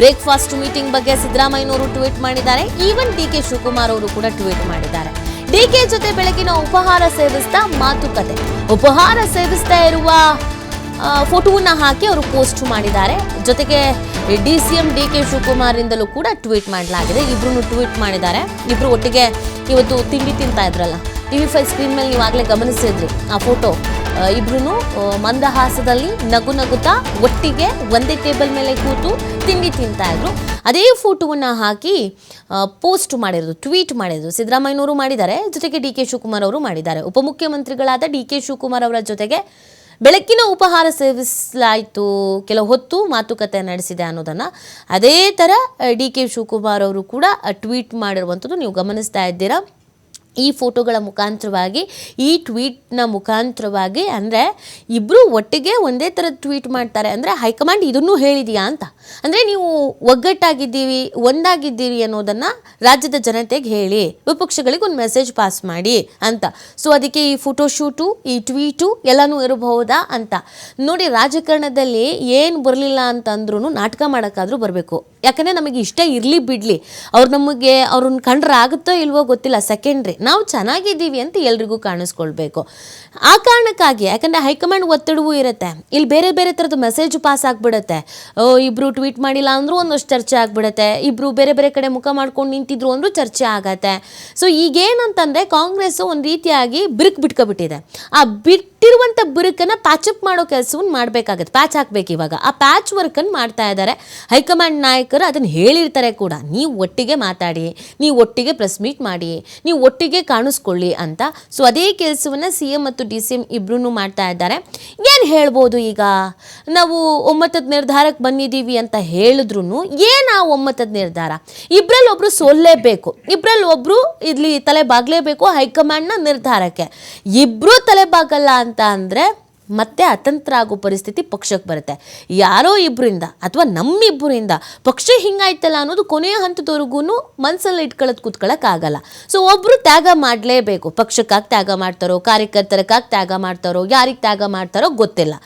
Breakfast meeting ಬಗ್ಗೆ ಸಿದ್ದರಾಮಯ್ಯನವರು tweet ಮಾಡಿದ್ದಾರೆ. ಈವನ್ ಡಿ ಕೆ ಶಿವಕುಮಾರ್ ಅವರು ಕೂಡ ಟ್ವೀಟ್ ಮಾಡಿದ್ದಾರೆ. ಡಿ ಕೆ ಜೊತೆ ಬೆಳಗಿನ ಉಪಹಾರ ಸೇವಿಸ್ತಾ ಮಾತುಕತೆ. ಉಪಹಾರ ಸೇವಿಸ್ತಾ ಇರುವ ಫೋಟೋವನ್ನ ಹಾಕಿ ಅವರು ಪೋಸ್ಟ್ ಮಾಡಿದ್ದಾರೆ. ಜೊತೆಗೆ D C M D K ಶಿವಕುಮಾರಿಂದಲೂ ಕೂಡ ಟ್ವೀಟ್ ಮಾಡಲಾಗಿದೆ. ಇಬ್ರು ಟ್ವೀಟ್ ಮಾಡಿದ್ದಾರೆ. ಇಬ್ರು ಒಟ್ಟಿಗೆ ಇವತ್ತು ತಿಂಡಿ ತಿಂತಾ ಇದ್ರಲ್ಲ. ಟಿ ವಿ ಫೈವ್ ಸ್ಕ್ರೀನ್ ಮೇಲೆ ನೀವು ಆಗಲೇ ಗಮನಿಸಿದ್ರಿ ಆ ಫೋಟೋ. ಇಬ್ರು ಮಂದಹಾಸದಲ್ಲಿ ನಗು ನಗುತ್ತಾ ಒಟ್ಟಿಗೆ ಒಂದೇ ಟೇಬಲ್ ಮೇಲೆ ಕೂತು ತಿಂಡಿ ತಿಂತಾ ಇದ್ರು. ಅದೇ ಫೋಟೋವನ್ನು ಹಾಕಿ ಪೋಸ್ಟ್ ಮಾಡಿರೋದು, ಟ್ವೀಟ್ ಮಾಡಿರೋದು. ಸಿದ್ದರಾಮಯ್ಯನವರು ಮಾಡಿದ್ದಾರೆ, ಜೊತೆಗೆ ಡಿ ಕೆ ಶಿವಕುಮಾರ್ ಅವರು ಮಾಡಿದ್ದಾರೆ. ಉಪಮುಖ್ಯಮಂತ್ರಿಗಳಾದ ಡಿ ಕೆ ಶಿವಕುಮಾರ್ ಅವರ ಜೊತೆಗೆ ಬೆಳಕಿನ ಉಪಹಾರ ಸೇವಿಸಲಾಯಿತು. ಕೆಲವು ಹೊತ್ತು ಮಾತುಕತೆ ನಡೆಸಿದೆ ಅನ್ನೋದನ್ನು. ಅದೇ ಥರ ಡಿ ಕೆ ಶಿವಕುಮಾರ್ ಅವರು ಕೂಡ ಟ್ವೀಟ್ ಮಾಡಿರುವಂಥದ್ದು ನೀವು ಗಮನಿಸ್ತಾ ಇದ್ದೀರಾ. ಈ ಫೋಟೋಗಳ ಮುಖಾಂತರವಾಗಿ, ಈ ಟ್ವೀಟ್ನ ಮುಖಾಂತರವಾಗಿ ಅಂದರೆ ಇಬ್ಬರು ಒಟ್ಟಿಗೆ ಒಂದೇ ಥರದ ಟ್ವೀಟ್ ಮಾಡ್ತಾರೆ. ಅಂದರೆ ಹೈಕಮಾಂಡ್ ಇದನ್ನೂ ಹೇಳಿದೆಯಾ ಅಂತ. ಅಂದರೆ ನೀವು ಒಗ್ಗಟ್ಟಾಗಿದ್ದೀವಿ, ಒಂದಾಗಿದ್ದೀರಿ ಅನ್ನೋದನ್ನು ರಾಜ್ಯದ ಜನತೆಗೆ ಹೇಳಿ, ವಿಪಕ್ಷಗಳಿಗೆ ಒಂದು ಮೆಸೇಜ್ ಪಾಸ್ ಮಾಡಿ ಅಂತ. ಸೊ ಅದಕ್ಕೆ ಈ ಫೋಟೋಶೂಟು ಈ ಟ್ವೀಟು ಎಲ್ಲನೂ ಇರಬಹುದಾ ಅಂತ. ನೋಡಿ, ರಾಜಕಾರಣದಲ್ಲಿ ಏನು ಬರಲಿಲ್ಲ ಅಂತಂದ್ರೂ ನಾಟಕ ಮಾಡೋಕ್ಕಾದರೂ ಬರಬೇಕು. ಯಾಕಂದರೆ ನಮಗೆ ಇಷ್ಟ ಇರಲಿ ಬಿಡಲಿ. ಅವ್ರು ನಮಗೆ ಅವ್ರನ್ನ ಕಂಡ್ರೆ ಆಗುತ್ತೋ ಇಲ್ವೋ ಗೊತ್ತಿಲ್ಲ. ಸೆಕೆಂಡ್ರಿ ನಾವು ಚೆನ್ನಾಗಿದ್ದೀವಿ ಅಂತ ಎಲ್ರಿಗೂ ಕಾಣಿಸ್ಕೊಳ್ಬೇಕು. ಆ ಕಾರಣಕ್ಕಾಗಿ, ಯಾಕಂದರೆ ಹೈಕಮಾಂಡ್ ಒತ್ತಡವೂ ಇರುತ್ತೆ. ಇಲ್ಲಿ ಬೇರೆ ಬೇರೆ ಥರದ ಮೆಸೇಜ್ ಪಾಸ್ ಆಗಿಬಿಡುತ್ತೆ. ಇಬ್ಬರು ಟ್ವೀಟ್ ಮಾಡಿಲ್ಲ ಅಂದರೂ ಒಂದಷ್ಟು ಚರ್ಚೆ ಆಗಿಬಿಡುತ್ತೆ. ಇಬ್ಬರು ಬೇರೆ ಬೇರೆ ಕಡೆ ಮುಖ ಮಾಡ್ಕೊಂಡು ನಿಂತಿದ್ರು ಅಂದರೂ ಚರ್ಚೆ ಆಗತ್ತೆ. ಸೊ ಈಗೇನಂತಂದರೆ ಕಾಂಗ್ರೆಸ್ಸು ಒಂದು ರೀತಿಯಾಗಿ ಬಿರುಕು ಬಿಟ್ಕೊಬಿಟ್ಟಿದೆ. ಆ ಬಿಟ್ಟಿರುವಂಥ ಬುರುಕನ್ನು ಪ್ಯಾಚಪ್ ಮಾಡೋ ಕೆಲಸವನ್ನು ಮಾಡಬೇಕಾಗತ್ತೆ. ಪ್ಯಾಚ್ ಹಾಕ್ಬೇಕು ಇವಾಗ. ಆ ಪ್ಯಾಚ್ ವರ್ಕನ್ನು ಮಾಡ್ತಾ ಇದ್ದಾರೆ ಹೈಕಮಾಂಡ್ ನಾಯಕರು ಅದನ್ನು ಹೇಳಿರ್ತಾರೆ ಕೂಡ. ನೀವು ಒಟ್ಟಿಗೆ ಮಾತಾಡಿ, ನೀವು ಒಟ್ಟಿಗೆ ಪ್ರೆಸ್ ಮೀಟ್ ಮಾಡಿ, ನೀವು ಒಟ್ಟಿಗೆ ಕಾಣಿಸ್ಕೊಳ್ಳಿ ಅಂತ. ಸೊ ಅದೇ ಕೆಲಸವನ್ನು ಸಿ ಎಂ ಮತ್ತು ಡಿ ಸಿ ಎಂ ಇಬ್ಬರೂ ಮಾಡ್ತಾ ಇದ್ದಾರೆ. ಏನು ಹೇಳ್ಬೋದು ಈಗ? ನಾವು ಒಮ್ಮತದ ನಿರ್ಧಾರಕ್ಕೆ ಬಂದಿದ್ದೀವಿ ಅಂತ ಹೇಳಿದ್ರು ಏನು ಆ ಒಮ್ಮತದ ನಿರ್ಧಾರ? ಇಬ್ಬರಲ್ಲಿ ಒಬ್ರು ಸೋಲ್ಲೇಬೇಕು. ಇಬ್ಬರಲ್ಲಿ ಒಬ್ರು ಇಲ್ಲಿ ತಲೆ ಬಾಗ್ಲೇಬೇಕು ಹೈಕಮಾಂಡ್ನ ನಿರ್ಧಾರಕ್ಕೆ. ಇಬ್ಬರೂ ತಲೆ ಬಾಗಲ್ಲ ಅಂತ ಅಂದರೆ ಮತ್ತೆ ಅತಂತ್ರ ಆಗೋ ಪರಿಸ್ಥಿತಿ ಪಕ್ಷಕ್ಕೆ ಬರುತ್ತೆ. ಯಾರೋ ಇಬ್ಬರಿಂದ ಅಥವಾ ನಮ್ಮಿಬ್ಬರಿಂದ ಪಕ್ಷ ಹಿಂಗಾಯ್ತಲ್ಲ ಅನ್ನೋದು ಕೊನೆಯ ಹಂತದವರೆಗೂ ಮನಸ್ಸಲ್ಲಿ ಇಟ್ಕೊಳ್ಳೋದು ಕೂತ್ಕೊಳ್ಳೋಕ್ಕಾಗಲ್ಲ ಸೊ ಒಬ್ಬರು ತ್ಯಾಗ ಮಾಡಲೇಬೇಕು. ಪಕ್ಷಕ್ಕಾಗಿ ತ್ಯಾಗ ಮಾಡ್ತಾರೋ ಕಾರ್ಯಕರ್ತರಕ್ಕಾಗಿ ತ್ಯಾಗ ಮಾಡ್ತಾರೋ, ಯಾರಿಗೆ ತ್ಯಾಗ ಮಾಡ್ತಾರೋ ಗೊತ್ತಿಲ್ಲ.